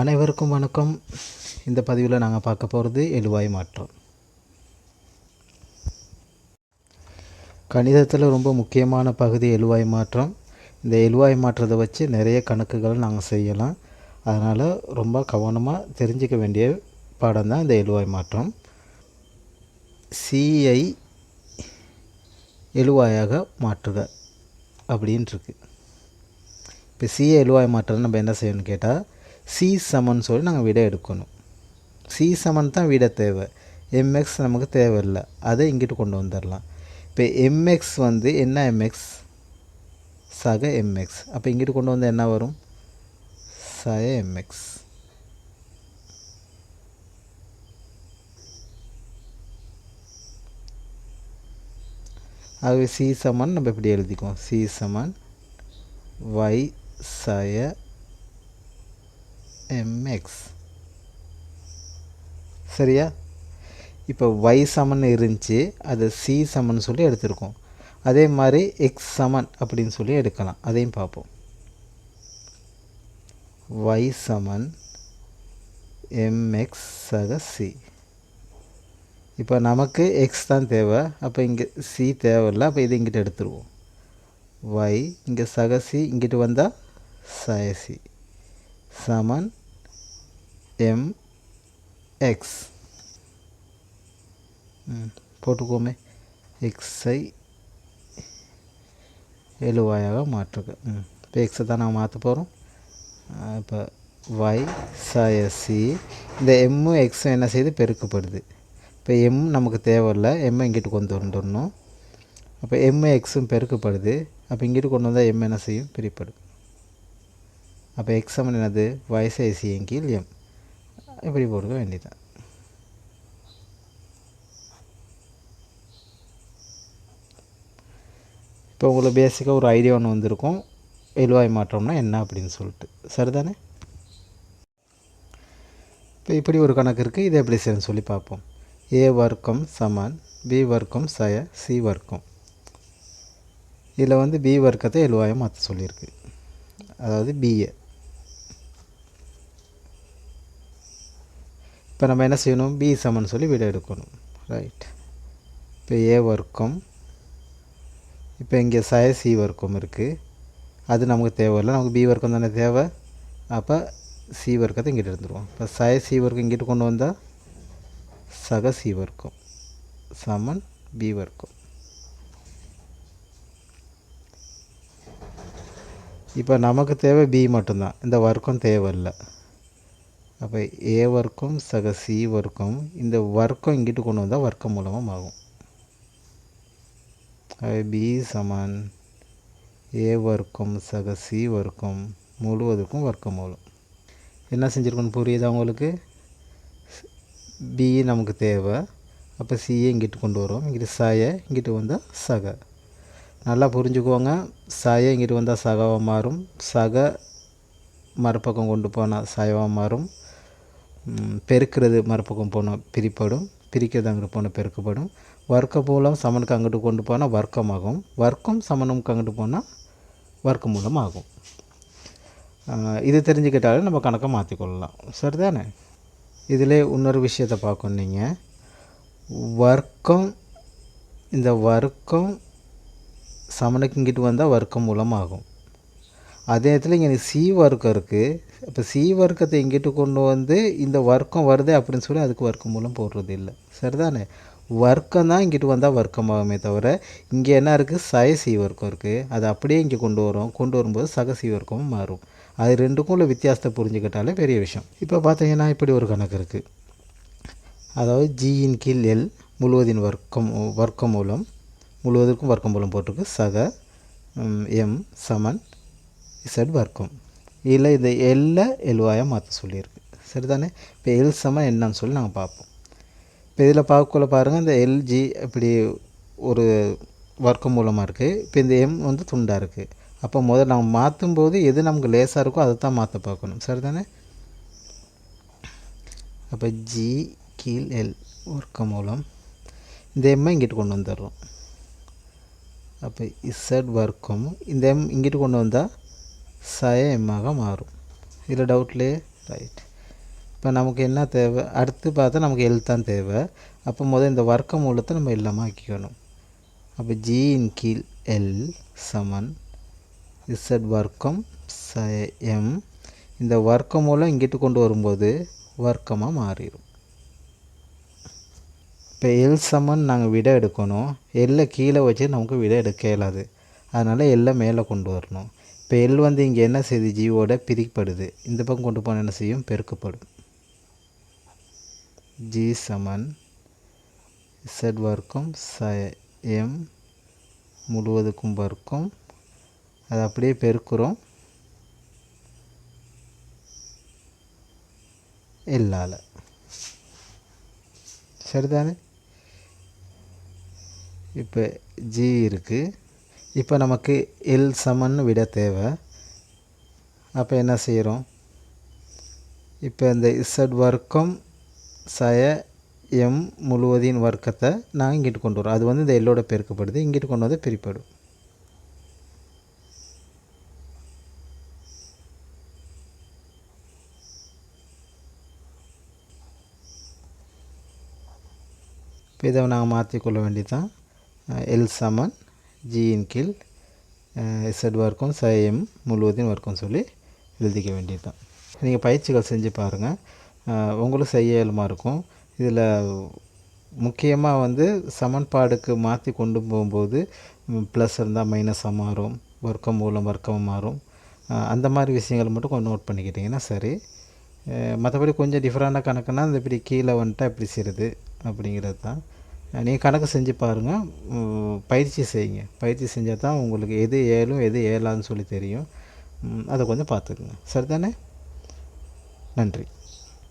அனைவருக்கும் வணக்கம். இந்த பதிவில் நாங்கள் பார்க்க போகிறது எழுவாய் மாற்றம். கணிதத்தில் ரொம்ப முக்கியமான பகுதி எழுவாய் மாற்றம். இந்த எழுவாய் மாற்றத்தை வச்சு நிறைய கணக்குகளை நாங்கள் செய்யலாம். அதனால் ரொம்ப கவனமாக தெரிஞ்சிக்க வேண்டிய பாடம் தான் இந்த எழுவாய் மாற்றம். சிஐ எழுவாயாக மாற்றுக அப்படின்ட்டுருக்கு இப்போ சிஐ எழுவாய் மாற்றம் நம்ம என்ன செய்யணும்னு கேட்டால் சி சமன் சொல்லி நாங்கள் விடை எடுக்கணும். சி சமன் தான் விடை தேவை. எம்எக்ஸ் நமக்கு தேவையில்லை. அதை இங்கிட்டு கொண்டு வந்துடலாம். இப்போ எம்எக்ஸ் வந்து என்ன எம்எக்ஸ் சக எம்எக்ஸ் அப்போ இங்கிட்டு கொண்டு வந்தால் என்ன வரும்? சய எம்எக்ஸ் ஆகவே சி சமன் நம்ம இப்படி எழுதிக்குவோம். சி சமன் வை சய எம்எக்ஸ் சரியா? இப்போ ஒய் சமன் இருந்துச்சு அதை சி சமன் சொல்லி எடுத்திருக்கோம். அதே மாதிரி எக்ஸ் சமன் அப்படின்னு சொல்லி எடுக்கலாம். அதையும் பார்ப்போம். ஒய் சமன் எம்எக்ஸ் சக சி இப்போ நமக்கு எக்ஸ் தான் தேவை. அப்போ இங்கே சி தேவையில்ல. அப்போ இது இங்கிட்ட எடுத்துருவோம். ஒய் இங்கே சகசி இங்கிட்டு வந்தால் சயசி சமன் எம் எக்ஸ் போட்டுக்கோமே. எக்ஸை எழுவாயாக மாற்றுக. ம் இப்போ எக்ஸை தான் நாங்கள் மாற்ற போகிறோம் இப்போ ஒய் சயசி e. இந்த எம்மு எக்ஸும் என்ன செய்து? பெருக்கப்படுது. இப்போ எம் நமக்கு தேவையில்லை. எம்மை இங்கிட்டு கொண்டு வந்துடணும். அப்போ எம்மு எக்ஸும் பெருக்கப்படுது. அப்போ இங்கிட்டு கொண்டு வந்தால் எம் என்ன செய்யும்? பிரிப்படும். அப்போ எக்ஸ் சமன் என்னது? வயசேசியின் கீழ் எம் இப்படி போடுக்க வேண்டியதான் இப்போ உங்களுக்கு பேசிக்காக ஒரு ஐடியா ஒன்று வந்திருக்கும். எழுவாய் மாற்றம்னா என்ன அப்படின்னு சொல்லிட்டு. சரிதானே? இப்போ இப்படி ஒரு கணக்கு இருக்குது இதை எப்படி செய்யணும்னு சொல்லி பார்ப்போம். ஏ வர்க்கம் சமன் பி வர்க்கம் சய சி வர்க்கம். இதில் வந்து பி வர்க்கத்தை எழுவாயம் மாற்ற சொல்லியிருக்கு. அதாவது பிஏ இப்போ நம்ம என்ன செய்யணும்? பி சமன் சொல்லி விட எடுக்கணும். ரைட் இப்போ ஏ வர்க்கம். இப்போ இங்கே சய சி வர்க்கம் இருக்குது அது நமக்கு தேவையில்லை நமக்கு பி வர்க்கம் தானே தேவை. அப்போ சி வர்க்கத்தை இங்கிட்டு இருந்துருவோம் இப்போ சய சி வர்க்கம் இங்கிட்டு கொண்டு வந்தால் சக சி வர்க்கம். சமன் பி வர்க்கம். இப்போ நமக்கு தேவை பி மட்டும்தான். இந்த வர்க்கம் தேவையில்லை அப்போ ஏ வர்க்கம் சக சி வர்க்கம் இந்த வர்க்கம் இங்கிட்டு கொண்டு வந்தால் வர்க்கம் மூலமாக ஆகும் பி சமான் ஏ வர்க்கம் சக சி வர்க்கம் முழுவதுக்கும் வர்க்கம் மூலம். என்ன செஞ்சுருக்கணும் புரியுதா உங்களுக்கு? பி நமக்கு தேவை. அப்போ சியை இங்கிட்டு கொண்டு வரோம் இங்கிட்டு சாயை இங்கிட்டு வந்தால் சக. நல்லா புரிஞ்சுக்குவாங்க சாயை இங்கிட்டு வந்தால் சகவாக மாறும். சக மறுபக்கம் கொண்டு போனால் சாயவாக மாறும். பெருக்கிறது மறுபக்கம் போனால் பிரிப்படும். பிரிக்கிறது அங்கிட்டு போனால் பெருக்கப்படும். வர்க்க மூலம் சமனுக்கு அங்கிட்டு கொண்டு போனால் வர்க்கமாகும். வர்க்கம் சமனுக்கு அங்கிட்டு போனால் வர்க்க மூலம் ஆகும் இது தெரிஞ்சுக்கிட்டாலே நம்ம கணக்கை மாற்றிக்கொள்ளலாம் சரிதானே? இதில் இன்னொரு விஷயத்தை பார்க்கணும் நீங்கள் வர்க்கம் இந்த வர்க்கம் சமனுக்கு இங்கிட்டு வந்தால் வர்க்கம் மூலமாகும். அதே இடத்துல இங்கே சி வர்க்கம் இருக்குது இப்போ சி வர்க்கத்தை இங்கிட்டு கொண்டு வந்து இந்த வர்க்கம் வருது அப்படின்னு சொல்லி அதுக்கு வர்க்கம் மூலம் போடுறது இல்லை. சரிதானே? வர்க்கம் தான் இங்கிட்டு வந்தால் வர்க்கமாகுமே தவிர இங்கே என்ன இருக்குது சய சி வர்க்கம் இருக்குது அது அப்படியே இங்கே கொண்டு வரும். கொண்டு வரும்போது சக சி வர்க்கமும் மாறும். அது ரெண்டுக்கும் உள்ள வித்தியாசத்தை புரிஞ்சுக்கிட்டாலே பெரிய விஷயம். இப்போ பார்த்தீங்கன்னா இப்படி ஒரு கணக்கு இருக்குது அதாவது ஜியின் கீழ் எல் முழுவதின் வர்க்கம் வர்க்கம் மூலம் முழுவதற்கும் வர்க்கம் மூலம் போட்டிருக்கு சக எம் சமன் இசட் வர்க்கம். இதில் இந்த எல்லை எல்வாயாக மாற்ற சொல்லியிருக்கு. சரிதானே? இப்போ எல் சமன் என்னன்னு சொல்லி நாங்கள் பார்ப்போம். இப்போ இதில் பார்க்கக்குள்ள பாருங்கள் இந்த எல்ஜி இப்படி ஒரு வர்க்கம் மூலமாக இருக்குது இப்போ இந்த எம் வந்து துண்டாக இருக்குது அப்போ முதல்ல நம்ம மாற்றும் போது எது நமக்கு லேசாக இருக்கோ அதை தான் மாற்ற பார்க்கணும். சரிதானே? அப்போ ஜி கீழ் எல் வர்க்க மூலம் இந்த எம்மை இங்கிட்டு கொண்டு வந்துடுறோம். அப்போ இசட் வர்க்கமும் இந்த எம் இங்கிட்டு கொண்டு வந்தால் சய எம்மாக மாறும். இதில் டவுட்லேயே ரைட் இப்போ நமக்கு என்ன தேவை? அடுத்து பார்த்தா நமக்கு எல் தான் தேவை. அப்போ முதல் இந்த வர்க்க மூலத்தை நம்ம எல்லாமே ஆக்கிக்கணும் அப்போ ஜியின் கீழ் எல் சமன். இசட் வர்க்கம் ச எம் இந்த வர்க்க மூலம் இங்கிட்டு கொண்டு வரும்போது வர்க்கமாக மாறிடும். இப்போ எல் சமன் நாங்கள் விட எடுக்கணும். எல்லை கீழே வச்சு நமக்கு விட எடுக்க இயலாது. அதனால் எல்லை மேலே கொண்டு வரணும். இப்போ எல் வந்து இங்கே என்ன செய்யுது ஜீவோட பிரிக்கப்படுது. இந்த பக்கம் கொண்டு போனால் என்ன செய்யும்? பெருக்கப்படும். ஜி சமன். இசட் வர்க்கும் ச எம் முழுவதுக்கும் வர்க்கும். அதை அப்படியே பெருக்கிறோம். எல்லால். சரிதானே? இப்போ ஜி இருக்குது இப்போ நமக்கு எல் சமன்னு விட தேவை. அப்போ என்ன செய்கிறோம்? இப்போ இந்த இசட் வர்க்கம் சய எம் முழுவதின் வர்க்கத்தை நான் இங்கிட்டு கொண்டு வரோம் அது வந்து இந்த எல்லோட பெருக்கப்படுது. இங்கிட்டு கொண்டு வந்து பிரிப்படும். இப்போ இதை நாங்கள் மாற்றிக்கொள்ள வேண்டியதான் எல் சமன் ஜியின் கீழ் இசட் வர்க்கம் சயம் முழுவதின் வர்க்கம் சொல்லி எழுதிக்க வேண்டியது தான் நீங்கள் பயிற்சிகள் செஞ்சு பாருங்கள் உங்களுக்கு செய்ய இயலுமா இருக்கும் இதில் முக்கியமாக வந்து சமன்பாடுக்கு மாற்றி கொண்டு போகும்போது ப்ளஸ் இருந்தால் மைனஸாக மாறும் வர்க்கம் மூலம் வர்க்கம் மாறும் அந்த மாதிரி விஷயங்கள் மட்டும் கொஞ்சம் நோட் பண்ணிக்கிட்டிங்கன்னா சரி மற்றபடி கொஞ்சம் டிஃப்ரெண்டாக கணக்குனா இந்த இப்படி கீழே வந்துட்டால் எப்படி செய்கிறது அப்படிங்கிறது தான் நீங்கள் கணக்கு செஞ்சு பாருங்கள் பயிற்சி செய்யுங்க. பயிற்சி செஞ்சால் தான் உங்களுக்கு எது ஏழும் எது ஏழான்னு சொல்லி தெரியும். அதை கொஞ்சம் பார்த்துக்குங்க. சரிதானே? நன்றி.